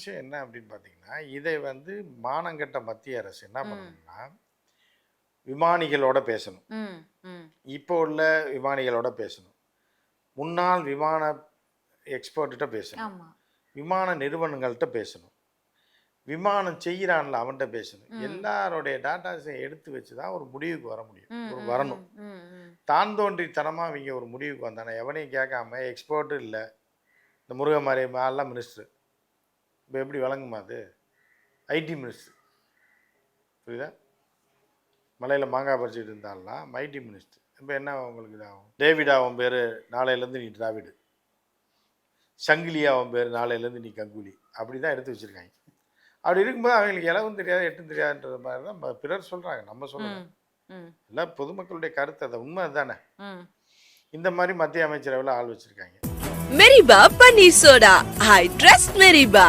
விஷயம் என்ன அப்படின்னு பார்த்தீங்கன்னா இதை வந்து மானங்கெட்ட மத்திய அரசு என்ன பண்ணணும்னா விமானிகளோட பேசணும். இப்போ உள்ள விமானிகளோட பேசணும். முன்னாள் விமான எக்ஸ்பர்ட்ட பேசணும். விமான நிறுவனங்கள்கிட்ட பேசணும். விமானம் செய்கிறான்ல அவன்கிட்ட பேசணும். எல்லாருடைய டாட்டாஸை எடுத்து வச்சு தான் ஒரு முடிவுக்கு வர முடியும். ஒரு வரணும். தான் தோன்றித்தனமாக இவங்க ஒரு முடிவுக்கு வந்தானே எவனையும் கேட்காம எக்ஸ்போர்ட்டும் இல்லை. இந்த முருகமாரி எல்லாம் மினிஸ்டர். இப்போ எப்படி வழங்குமா அது? ஐடி மினிஸ்டர் புரியுதா? மலையில் மாங்காய் பறிச்சுட்டு இருந்தாலாம் ஐடி மினிஸ்டர் இப்போ என்ன உங்களுக்கு இதாகும்? டேவிட் அவன் பேர் நாளையிலேருந்து நீ டிராவிடு சங்கிலி அவன் பேர் நாளையிலேருந்து நீ கங்குலி. அப்படி தான் எடுத்து வச்சுருக்காங்க. அப்படி இருக்கும்போது அவங்களுக்கு இலவும் தெரியாது எட்டும் தெரியாதுன்றது மாதிரி தான் பிறர் சொல்கிறாங்க நம்ம சொல்லலை ம், ம், எல்லாம் பொதுமக்களுடைய கருத்து அது உண்மை தானே ம். இந்த மாதிரி மத்திய அமைச்சரவையில் ஆள் வச்சுருக்காங்க. மெரிபா பன்னீர் சோடா ஐ ட்ரஸ்ட் மெரிபா